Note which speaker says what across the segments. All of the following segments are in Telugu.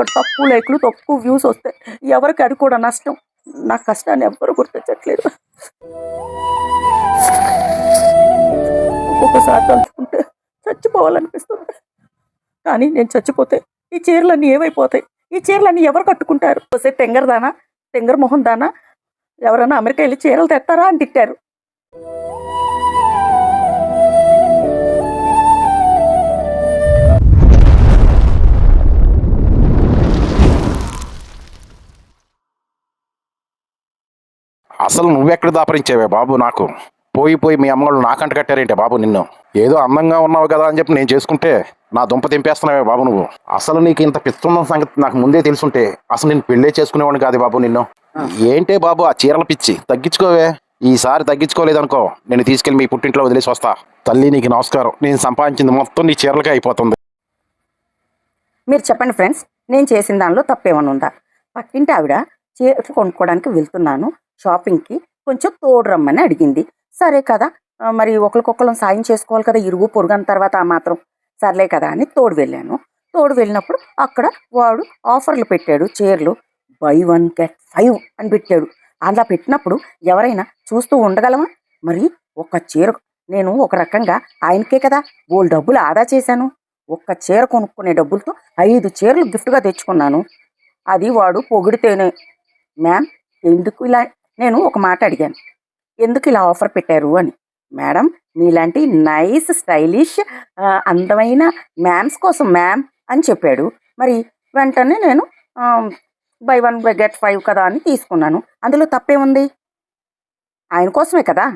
Speaker 1: అక్కడ తక్కువ లైక్లు తక్కువ వ్యూస్ వస్తాయి ఎవరికి అది కూడా నష్టం. నా కష్టాన్ని ఎవ్వరు గుర్తించట్లేదు. ఒక్కొక్కసారి తలుచుకుంటే చచ్చిపోవాలనిపిస్తుంది. కానీ నేను చచ్చిపోతే ఈ చీరలన్నీ ఏమైపోతాయి? ఈ చీరలన్నీ ఎవరు కట్టుకుంటారు? వస్తే టెంగర్ దానా? టెంగర్ మొహం దానా? ఎవరైనా అమెరికా వెళ్ళి చీరలు తెస్తారా అని తిట్టారు.
Speaker 2: అసలు నువ్వెక్కడ దాపరించావే బాబు నాకు? పోయి పోయి మీ అమ్మగాళ్ళు నాకంట కట్టారేంటే బాబు నిన్ను? ఏదో అందంగా ఉన్నావు కదా అని చెప్పి నేను చేసుకుంటే నా దుంప తెంపేస్తున్నావే బాబు నువ్వు. అసలు నీకు ఇంత పిస్తున్న సంగతి నాకు ముందే తెలుసుంటే అసలు నేను పెళ్ళే చేసుకునేవాడిని కాదు బాబు నిన్ను. ఏంటే బాబు ఆ చీరల పిచ్చి? తగ్గించుకోవే. ఈసారి తగ్గించుకోలేదనుకో నేను తీసుకెళ్ళి మీ పుట్టింట్లో వదిలేసి వస్తా. తల్లి నీకు నమస్కారం. నేను సంపాదించింది మొత్తం నీ చీరలకే అయిపోతుంది.
Speaker 1: మీరు చెప్పండి ఫ్రెండ్స్ నేను చేసిన దానిలో తప్పేమైనా ఉందా పక్కింటి ఆవిడ చీర కొనుక్కోవడానికి వెళ్తున్నాను. షాపింగ్కి కొంచెం తోడు రమ్మని అడిగింది. సరే కదా మరి ఒకరికొకరం సాయం చేసుకోవాలి కదా ఇరుగు పొరుగని తర్వాత ఆ మాత్రం. సర్లే కదా అని తోడు వెళ్ళాను. తోడు వెళ్ళినప్పుడు అక్కడ వాడు ఆఫర్లు పెట్టాడు చీరలు. బై వన్ గెట్ ఫైవ్ అని పెట్టాడు. అలా పెట్టినప్పుడు ఎవరైనా చూస్తూ ఉండగలమా? మరి ఒక చీర నేను ఒక రకంగా ఆయనకే కదా ఓ డబ్బులు ఆదా చేశాను. ఒక్క చీర కొనుక్కునే డబ్బులతో ఐదు చీరలు గిఫ్ట్గా తెచ్చుకున్నాను. అది వాడు పొగిడితేనే. మ్యామ్ ఎందుకు ఇలా నేను ఒక మాట అడిగాను. ఎందుకు ఇలా ఆఫర్ పెట్టారు? అని. మేడం మీలాంటి నైస్ స్టైలిష్ అందమైన మ్యామ్స్ కోసం మ్యామ్ అని చెప్పాడు. మరి వెంటనే నేను buy one buy get five కదా అని తీసుకున్నాను. అందులో తప్పేముంది? ఆయన కోసమే కదా.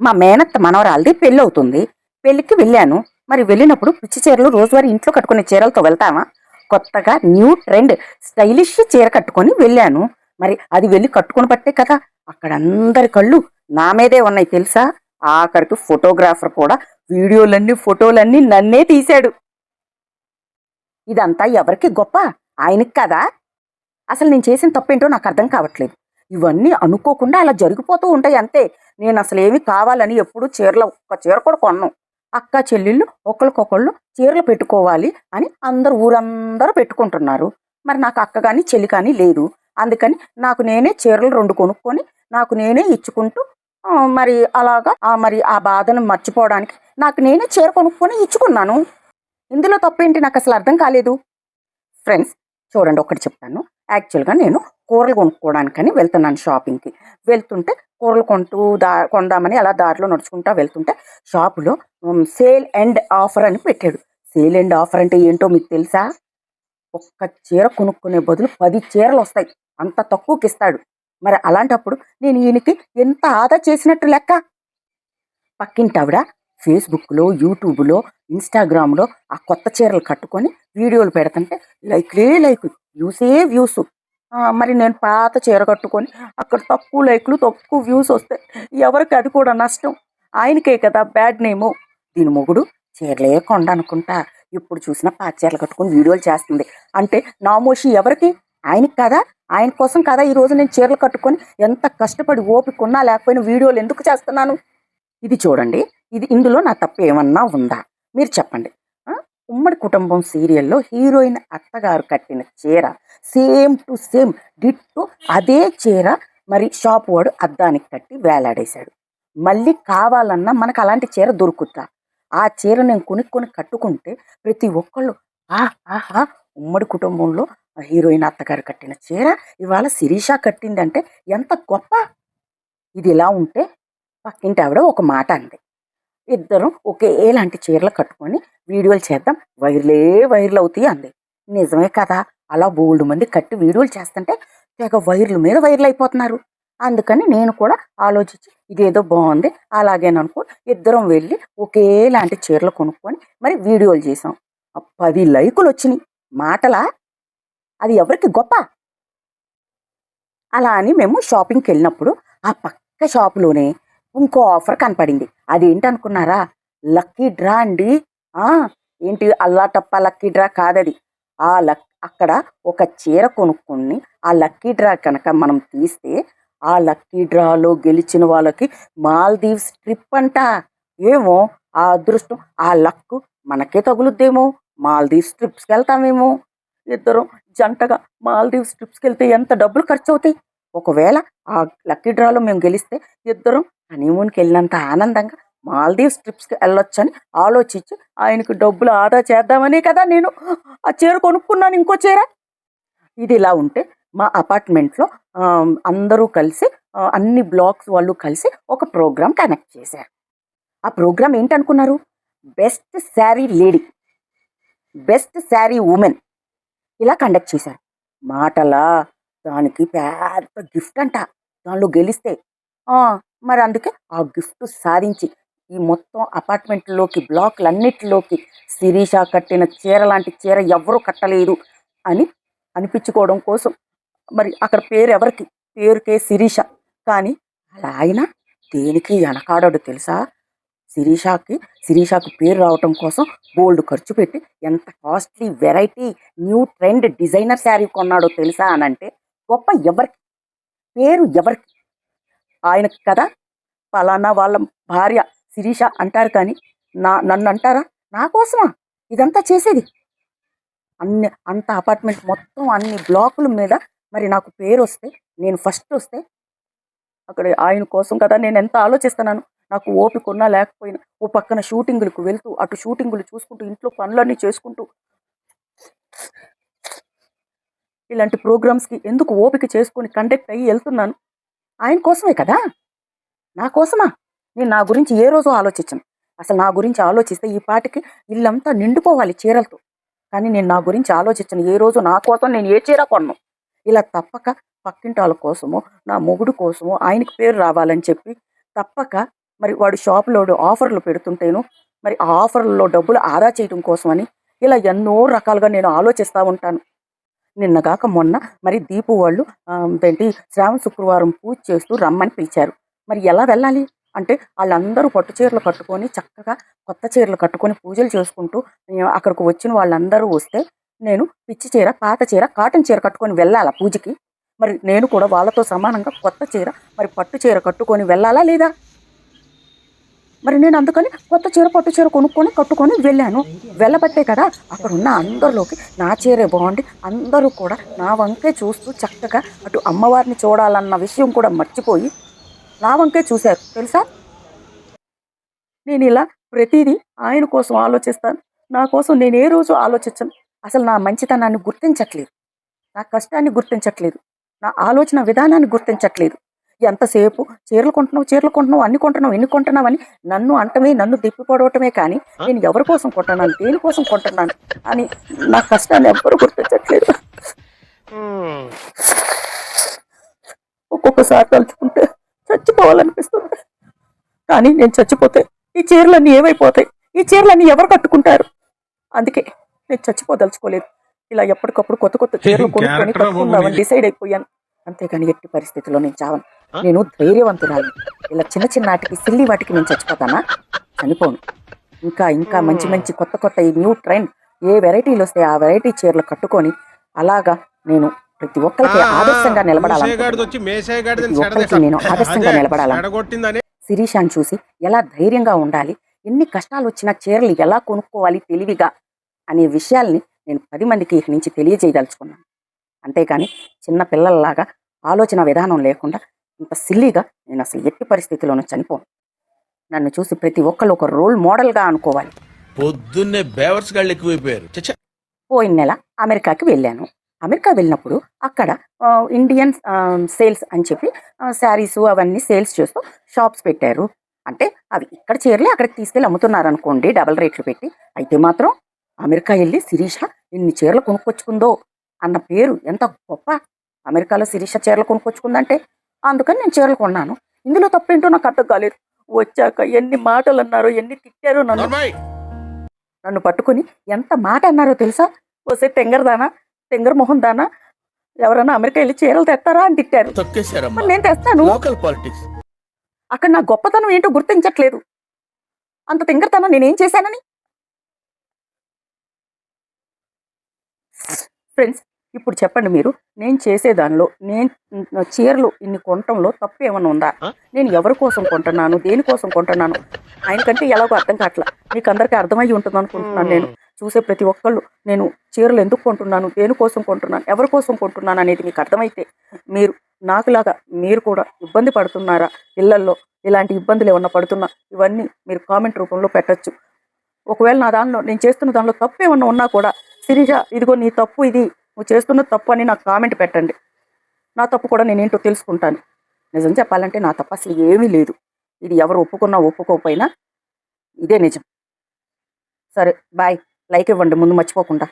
Speaker 1: మా మేనత్త మనవరాలది పెళ్ళి అవుతుంది పెళ్ళికి వెళ్ళాను. మరి వెళ్ళినప్పుడు పిచ్చి చీరలు రోజువారీ ఇంట్లో కట్టుకునే చీరలతో వెళ్తామా? కొత్తగా న్యూ ట్రెండ్ స్టైలిష్ చీర కట్టుకొని వెళ్ళాను. మరి అది వెళ్ళి కట్టుకొని పట్టే కదా. అక్కడ అందరి కళ్ళు నా మీదే ఉన్నాయి తెలుసా? ఆఖరికి ఫోటోగ్రాఫర్ కూడా వీడియోలన్నీ ఫోటోలన్నీ నన్నే తీశాడు. ఇదంతా ఎవరికి గొప్ప? ఆయనకి కదా? అసలు నేను చేసిన తప్పేంటో నాకు అర్థం కావట్లేదు. ఇవన్నీ అనుకోకుండా అలా జరిగిపోతూ ఉంటాయి అంతే. నేను అసలు ఏమి కావాలని ఎప్పుడు చీరలు ఒక్క చీర కూడా కొన్నాను అక్క చెల్లెళ్ళు ఒకరికొకళ్ళు చీరలు పెట్టుకోవాలి అని అందరు ఊరందరూ పెట్టుకుంటున్నారు. మరి నాకు అక్క కానీ చెల్లి కానీ లేదు. అందుకని నాకు నేనే చీరలు రెండు కొనుక్కొని నాకు నేనే ఇచ్చుకుంటూ మరి అలాగా ఆ, మరి ఆ బాధను మర్చిపోవడానికి నాకు నేనే చీర కొనుక్కొని ఇచ్చుకున్నాను. ఇందులో తప్పేంటి నాకు అసలు అర్థం కాలేదు. ఫ్రెండ్స్ చూడండి ఒకటి చెప్తాను. యాక్చువల్గా నేను కూరలు కొనుక్కోవడానికని వెళ్తున్నాను షాపింగ్కి వెళ్తుంటే కూరలు కొంటూ దా కొందామని అలా దారిలో నడుచుకుంటా వెళ్తుంటే షాపులో సేల్ అండ్ ఆఫర్ అని పెట్టాడు. సేల్ అండ్ ఆఫర్ అంటే ఏంటో మీకు తెలుసా? ఒక్క చీర కొనుక్కునే బదులు పది చీరలు వస్తాయి. అంత తక్కువకి ఇస్తాడు మరి అలాంటప్పుడు నేను ఈయనకి ఎంత ఆదా చేసినట్టు లెక్క? పక్కింటి ఆవిడ ఫేస్బుక్లో యూట్యూబ్లో ఇన్స్టాగ్రామ్లో ఆ కొత్త చీరలు కట్టుకొని వీడియోలు పెడుతుంటే లైక్లే లైక్ వ్యూసే వ్యూస్. మరి నేను పాత చీర కట్టుకొని అక్కడ తక్కువ లైక్లు తక్కువ వ్యూస్ వస్తాయి ఎవరికి అది కూడా నష్టం? ఆయనకే కదా బ్యాడ్ నేము. దీని మొగుడు చీరలే కొండ అనుకుంటా ఇప్పుడు చూసినా పాత చీరలు కట్టుకొని వీడియోలు చేస్తుంది. అంటే నామోషి ఎవరికి? ఆయనకి కదా? ఆయన కోసం కదా ఈరోజు నేను చీరలు కట్టుకొని ఎంత కష్టపడి ఓపికన్నా లేకపోయినా వీడియోలు ఎందుకు చేస్తున్నాను? ఇది చూడండి. ఇది ఇందులో నా తప్పు ఏమన్నా ఉందా? మీరు చెప్పండి. ఉమ్మడి కుటుంబం సీరియల్లో హీరోయిన్ అత్తగారు కట్టిన చీర సేమ్ టు సేమ్ డిట్టు అదే చీర మరి షాప్ వాడు అద్దానికి కట్టి వేలాడేశాడు. మళ్ళీ కావాలన్నా మనకు అలాంటి చీర దొరుకుతా ఆ చీర నేను కొనుక్కొని కట్టుకుంటే ప్రతి ఒక్కళ్ళు ఆహా ఉమ్మడి కుటుంబంలో హీరోయిన్ అత్తగారు కట్టిన చీర. ఇవాళ శిరీష కట్టిందంటే ఎంత గొప్ప ఇది ఇలా ఉంటే పక్కింటి ఆవిడ ఒక మాట అంది. ఇద్దరం ఒకేలాంటి చీరలు కట్టుకొని వీడియోలు చేద్దాం. వైర్లే వైర్లు అవుతాయి అంది. నిజమే కదా అలా బోల్డ్ మంది కట్టి వీడియోలు చేస్తుంటే తెగ వైర్ల మీద వైర్లు అయిపోతున్నారు. అందుకని నేను కూడా ఆలోచించి ఇదేదో బాగుంది అలాగేననుకో ఇద్దరం వెళ్ళి ఒకేలాంటి చీరలు కొనుక్కొని మరి వీడియోలు చేసాం పది లైకులు వచ్చినాయి. మాటలా అది ఎవరికి గొప్ప? అలా అని మేము షాపింగ్కి వెళ్ళినప్పుడు ఆ పక్క షాపులోనే ఇంకో ఆఫర్ కనపడింది. అదేంటనుకున్నారా? లక్కీ డ్రా అండి. ఏంటి అల్లా టప్ప లక్కీ డ్రా కాదది. ఆ లక్ అక్కడ ఒక చీర కొనుక్కొని ఆ లక్కీ డ్రా కనుక మనం తీస్తే ఆ లక్కీ డ్రాలో గెలిచిన వాళ్ళకి మాల్దీవ్స్ ట్రిప్ అంట. ఏమో ఆ అదృష్టం ఆ లక్ మనకే తగులుద్దేమో. మాల్దీవ్స్ ట్రిప్స్కి వెళ్తామేమో. ఇద్దరం జంటగా మాల్దీవ్స్ ట్రిప్స్కి వెళ్తే ఎంత డబ్బులు ఖర్చు అవుతాయి? ఒకవేళ ఆ లక్కీ డ్రాలో మేము గెలిస్తే ఇద్దరం హనీమూన్కి వెళ్ళినంత ఆనందంగా మాల్దీవ్స్ ట్రిప్స్కి వెళ్ళొచ్చని ఆలోచించి ఆయనకు డబ్బులు ఆదా చేద్దామనే కదా నేను. ఆ చీర కొనుక్కున్నాను ఇంకో చీర. ఇది ఇలా ఉంటే మా అపార్ట్మెంట్లో అందరూ కలిసి అన్ని బ్లాక్స్ వాళ్ళు కలిసి ఒక ప్రోగ్రామ్ కనెక్ట్ చేశారు. ఆ program ఏంటనుకున్నారు? Best sari lady best sari women ఇలా కండక్ట్ చేశారు. మాటలా దానికి పెద్ద గిఫ్ట్ అంట. దానిలో గెలిస్తే మరి అందుకే ఆ గిఫ్ట్ సాధించి ఈ మొత్తం అపార్ట్మెంట్లోకి బ్లాక్లన్నిటిలోకి శిరీష కట్టిన చీర లాంటి చీర ఎవరూ కట్టలేదు అని అనిపించుకోవడం కోసం మరి అక్కడ పేరు ఎవరికి? పేరుకే శిరీష. కానీ అలా ఆయన దేనికి వెనకాడాడు తెలుసా? శిరీషాకి శిరీషాకు పేరు రావటం కోసం గోల్డ్ ఖర్చు పెట్టి ఎంత costly variety new trend designer sari కొన్నాడో తెలుసా అని అంటే గొప్ప ఎవరికి పేరు ఎవరికి? ఆయనకి కదా? ఫలానా వాళ్ళ భార్య శిరీష అంటారు కానీ నా నన్ను అంటారా? నా కోసమా? ఇదంతా చేసేది? అన్ని అంత అపార్ట్మెంట్ మొత్తం అన్ని బ్లాకుల మీద మరి నాకు పేరు వస్తే నేను ఫస్ట్ వస్తే అక్కడ ఆయన కోసం కదా నేను ఎంత ఆలోచిస్తున్నాను. నాకు ఓపిక ఉన్నా లేకపోయినా ఓ పక్కన షూటింగులకు వెళ్తూ అటు షూటింగులు చూసుకుంటూ ఇంట్లో పనులన్నీ చేసుకుంటూ ఇలాంటి ప్రోగ్రామ్స్కి ఎందుకు ఓపిక చేసుకొని కండక్ట్ అయ్యి వెళ్తున్నాను? ఆయన కోసమే కదా? నా కోసమా? నేను నా గురించి ఏ రోజు ఆలోచించను. అసలు నా గురించి ఆలోచిస్తే ఈ పాటికి ఇల్లంతా నిండిపోవాలి చీరలతో. కానీ నేను నా గురించి ఆలోచించను. ఏ రోజు నా కోసం నేను ఏ చీర కొన్ను? ఇలా తప్పక పక్కింటి వాళ్ళ కోసమో నా మొగుడు కోసమో ఆయనకి పేరు రావాలని చెప్పి తప్పక మరి వాడు షాపులో ఆఫర్లు పెడుతుంటేను మరి ఆ ఆఫర్లలో డబ్బులు ఆదా చేయడం కోసమని ఇలా ఎన్నో రకాలుగా నేను ఆలోచిస్తూ ఉంటాను. నిన్నగాక మొన్న మరి దీపు వాళ్ళు ఏంటి శ్రావణ శుక్రవారం పూజ చేస్తూ రమ్మని పిలిచారు. మరి ఎలా వెళ్ళాలి? అంటే వాళ్ళందరూ పట్టు చీరలు కట్టుకొని చక్కగా కొత్త చీరలు కట్టుకొని పూజలు చేసుకుంటూ అక్కడికి వచ్చిన వాళ్ళందరూ వస్తే నేను పిచ్చి చీర పాత చీర కాటన్ చీర కట్టుకొని వెళ్ళాలా పూజకి? మరి నేను కూడా వాళ్ళతో సమానంగా కొత్త చీర మరి పట్టు చీర కట్టుకొని వెళ్ళాలా లేదా? మరి నేను అందుకని కొత్త చీర పట్టు చీర కొనుక్కొని కట్టుకొని వెళ్ళాను. వెళ్ళబట్టే కదా అక్కడ ఉన్న అందరిలోకి నా చీరే బాగుండి అందరూ కూడా నా వంకే చూస్తూ చక్కగా అటు అమ్మవారిని చూడాలన్న విషయం కూడా మర్చిపోయి నా వంకే చూశారు. తెలుసా? నేను ఇలా ప్రతిదీ ఆయన కోసం ఆలోచిస్తాను. నా కోసం నేను ఏ రోజు ఆలోచించను. అసలు నా మంచితనాన్ని గుర్తించట్లేదు. నా కష్టాన్ని గుర్తించట్లేదు. నా ఆలోచన విధానాన్ని గుర్తించట్లేదు. ఎంతసేపు? చీరలు కొంటున్నావు చీరలు కొంటున్నావు అన్ని కొంటున్నావు ఎన్ని కొంటున్నావు అని నన్ను అంటమే నన్ను తిప్పిపడవటమే కానీ నేను ఎవరి కోసం కొంటున్నాను దేనికోసం కొంటున్నాను అని నా కష్టాన్ని ఎవ్వరు గుర్తించట్లేదు. ఒక్కొక్కసారి తలుచుకుంటే చచ్చిపోవాలనిపిస్తుంది. కానీ నేను చచ్చిపోతే ఈ చీరలన్నీ ఏమైపోతాయి? ఈ చీరలన్నీ ఎవరు కట్టుకుంటారు? అందుకే నేను చచ్చిపోదలుచుకోలేదు. ఇలా ఎప్పటికప్పుడు కొత్త కొత్త చీరలు కొనుక్కొని కట్టుకుందామని. డిసైడ్ అయిపోయాను. అంతేగాని ఎట్టి పరిస్థితిలో నేను చావను. నేను ధైర్యవంతురాలు ఇలా చిన్న చిన్న వాటికి సిల్లి వాటికి నేను చచ్చిపోతానా? చనిపోను. ఇంకా ఇంకా మంచి మంచి కొత్త కొత్త ఈ న్యూ ట్రెండ్ ఏ వెరైటీలు వస్తాయి ఆ వెరైటీ చీరలు కట్టుకొని అలాగా నేను ప్రతి ఒక్కరికి ఆదర్శంగా ఒక్కరికి నేను ఆదర్శంగా
Speaker 3: చెడగొట్టిందని.
Speaker 1: శిరీషాన్ని చూసి ఎలా ధైర్యంగా ఉండాలి ఎన్ని కష్టాలు వచ్చినా చీరలు ఎలా కొనుక్కోవాలి తెలివిగా అనే విషయాల్ని నేను పది మందికి ఇక నుంచి తెలియజేయదలుచుకున్నాను. అంతేకాని చిన్న పిల్లల్లాగా ఆలోచన విధానం లేకుండా ఇంత సిల్లీగా నేను అసలు ఎట్టి పరిస్థితిలోనూ చనిపోను. నన్ను చూసి ప్రతి ఒక్కళ్ళు ఒక రోల్ మోడల్గా అనుకోవాలి.
Speaker 4: పొద్దున్నే బేవర్స్ గాళ్ళు ఎక్కువైపోయారు.
Speaker 1: పోయిన నెల అమెరికాకి వెళ్ళాను. అమెరికా వెళ్ళినప్పుడు అక్కడ ఇండియన్ సేల్స్ అని చెప్పి శారీస్ అవన్నీ సేల్స్ చేస్తూ షాప్స్ పెట్టారు. అంటే అవి ఇక్కడ చీరలే అక్కడికి తీసుకెళ్ళి అమ్ముతున్నారు అనుకోండి డబల్ రేట్లు పెట్టి. అయితే మాత్రం అమెరికా వెళ్ళి శిరీష ఇన్ని చీరలు కొనుక్కొచ్చుకుందో అన్న పేరు ఎంత గొప్ప! అమెరికాలో శిరీష చీరలు కొనుక్కొచ్చుకుందంటే అందుకని నేను చీరలు కొన్నాను. ఇందులో తప్పేంటో నాకు అర్థం కాలేదు. వచ్చాక ఎన్ని మాటలు అన్నారో ఎన్ని తిట్టారో నన్ను నన్ను పట్టుకుని ఎంత మాట అన్నారో తెలుసా? వస్తే తెంగరదానా తెంగర మొహం దానా? ఎవరన్నా అమెరికా వెళ్ళి చీరలు తెస్తారా అని తిట్టారు. నేను తెస్తాను. అక్కడ నా గొప్పతనం ఏంటో గుర్తించట్లేదు. అంత తింగరతనం నేనేం చేశానని? ఫ్రెండ్స్ ఇప్పుడు చెప్పండి మీరు నేను చేసే దానిలో నేను చీరలు ఇన్ని కొనటంలో తప్పు ఏమైనా ఉందా? నేను ఎవరి కోసం కొంటున్నాను? దేనికోసం కొంటున్నాను? ఆయనకంటే ఎలాగో అర్థం కావట్లా. మీకు అందరికీ అర్థమయ్యి ఉంటుంది అనుకుంటున్నాను నేను. చూసే ప్రతి ఒక్కళ్ళు నేను చీరలు ఎందుకు కొంటున్నాను? దేనికోసం కొంటున్నాను? ఎవరి కోసం కొంటున్నాను అనేది మీకు అర్థమైతే మీరు నాకులాగా మీరు కూడా ఇబ్బంది పడుతున్నారా? ఇళ్ళల్లో ఇలాంటి ఇబ్బందులు ఏమన్నా పడుతున్నా? ఇవన్నీ మీరు కామెంట్ రూపంలో పెట్టొచ్చు. ఒకవేళ నా దానిలో నేను చేస్తున్న దానిలో తప్పు ఏమన్నా ఉన్నా కూడా సిరిజ ఇదిగో నీ తప్పు ఇది. నువ్వు చేస్తున్న తప్పు అని నాకు కామెంట్ పెట్టండి. నా తప్పు కూడా నేనేంటో తెలుసుకుంటాను. నిజం చెప్పాలంటే నా తప్పు అసలు ఏమీ లేదు. ఇది ఎవరు ఒప్పుకున్నా ఒప్పుకోకపోయినా ఇదే నిజం. సరే బాయ్. లైక్ ఇవ్వండి ముందు మర్చిపోకుండా.